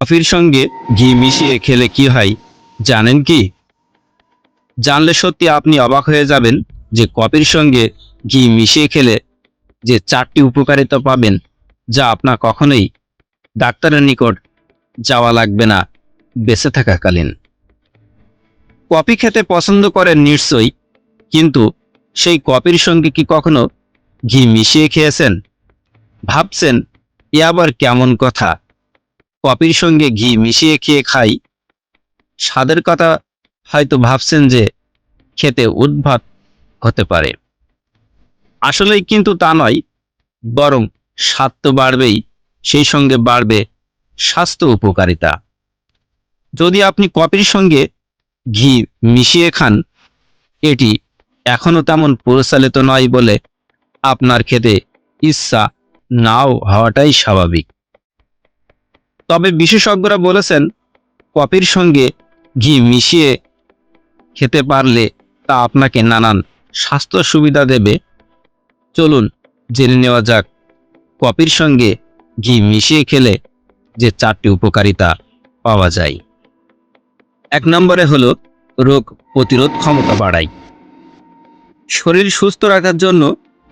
কফির সঙ্গে ঘি মিশিয়ে খেলে কি হয়, জানেন কি? জানলে সত্যি আপনি অবাক হয়ে যাবেন যে কফির সঙ্গে ঘি মিশিয়ে খেলে যে চারটি উপকারিতা পাবেন, যা আপনার কখনোই ডাক্তারের নিকট যাওয়া লাগবে না, বেঁচে থাকাকালীন। কফি খেতে পছন্দ করেন নিশ্চয়ই, কিন্তু সেই কফির সঙ্গে কি কখনো ঘি মিশিয়ে খেয়েছেন? ভাবছেন, এ আবার কেমন কথা? কফির সঙ্গে ঘি মিশিয়ে খেয়ে খাই। স্বাদের কথা হয়তো ভাবছেন যে খেতে উদ্ভাত হতে পারে। আসলেই কিন্তু তা নয়, বরং স্বাদ তো বাড়বেই, সেই সঙ্গে বাড়বে স্বাস্থ্য উপকারিতা। যদি আপনি কপির সঙ্গে ঘি মিশিয়ে খান, এটি এখনও তেমন পরিচালিত নয় বলে আপনার খেতে ইচ্ছা নাও হওয়াটাই স্বাভাবিক। তবে বিশেষজ্ঞরা বলেছেন কফির সঙ্গে ঘি মিশিয়ে খেতে পারলে তা আপনাকে নানান স্বাস্থ্য সুবিধা দেবে। চলুন, জেনে নেওয়া যাক, কপির সঙ্গে ঘি মিশিয়ে খেলে যে চারটি উপকারিতা পাওয়া যায়। এক নম্বরে হলো, রোগ প্রতিরোধ ক্ষমতা বাড়ায়। শরীর সুস্থ রাখার জন্য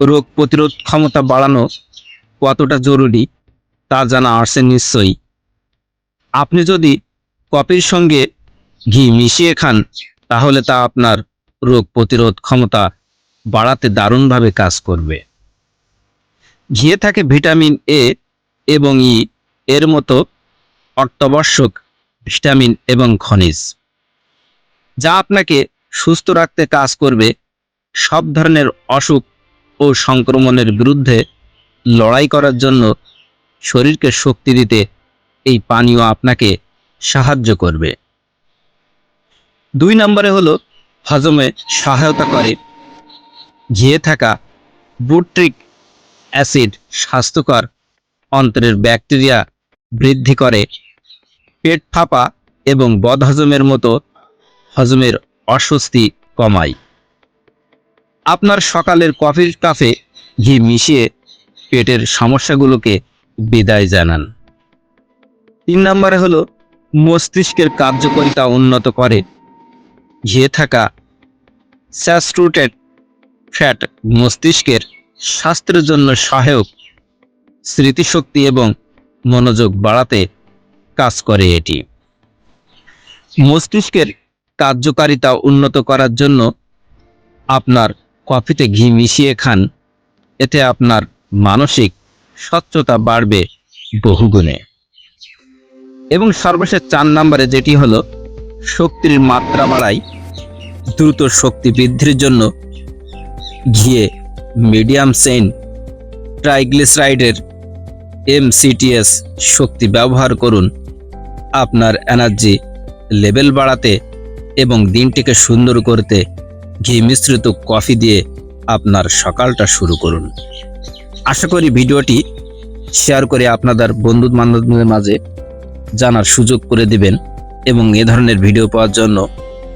রোগ প্রতিরোধ ক্ষমতা বাড়ানো কতটা জরুরি তা জানা আসছে নিশ্চয়ই। আপনি যদি কপির সঙ্গে ঘি মিশিয়ে খান, তাহলে তা আপনার রোগ প্রতিরোধ ক্ষমতা বাড়াতে দারুণভাবে কাজ করবে। ঘিয়ে থাকে ভিটামিন এ এবং ই এর মতো অত্যাবশ্যক ভিটামিন এবং খনিজ, যা আপনাকে সুস্থ রাখতে কাজ করবে সব ধরনের অসুখ ও সংক্রমণের বিরুদ্ধে লড়াই করার জন্য শরীরকে শক্তি দিতে এই পানীয় আপনাকে সাহায্য করবে। দুই নম্বরে হলো, হজমে সহায়তা করে। ঘিয়ে থাকা বুট্রিক অ্যাসিড স্বাস্থ্যকর অন্তরের ব্যাকটেরিয়া বৃদ্ধি করে। পেট ফাঁপা এবং বদহজমের মতো হজমের অস্বস্তি কমায়। আপনার সকালের কফির কাফে ঘি মিশিয়ে পেটের সমস্যাগুলোকে বিদায় জানান। তিন নম্বরে হলো, মস্তিষ্কের কার্যকারিতা উন্নত করে। ঘিয়ে থাকা স্যাস্ট্রুটেড ফ্যাট মস্তিষ্কের স্বাস্থ্যের জন্য সহায়ক স্মৃতিশক্তি এবং মনোযোগ বাড়াতে কাজ করে এটি। মস্তিষ্কের কার্যকারিতা উন্নত করার জন্য আপনার কফিতে ঘি মিশিয়ে খান। এতে আপনার মানসিক স্বচ্ছতা বাড়বে বহুগুণে। এবং সর্বশেষ চার নম্বরে যেটি হলো, শক্তির মাত্রা বাড়ায় দ্রুত শক্তি বৃদ্ধির জন্য ঘিয়ে মিডিয়াম সেন ট্রাইগ্লিসারাইডের এমসিটিএস শক্তি ব্যবহার করুন। আপনার এনার্জি লেভেল বাড়াতে এবং দিনটিকে সুন্দর করতে ঘি মিশ্রিত কফি দিয়ে আপনার সকালটা শুরু করুন। আশা করি ভিডিওটি শেয়ার করে আপনাদের বন্ধু বান্ধবদের মাঝে জানার সুযোগ করে দিবেন এবং এ ধরনের ভিডিও পাওয়ার জন্য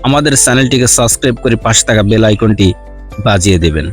আমাদের চ্যানেলটিকে সাবস্ক্রাইব করে পাশে থাকা বেল আইকনটি বাজিয়ে দেবেন।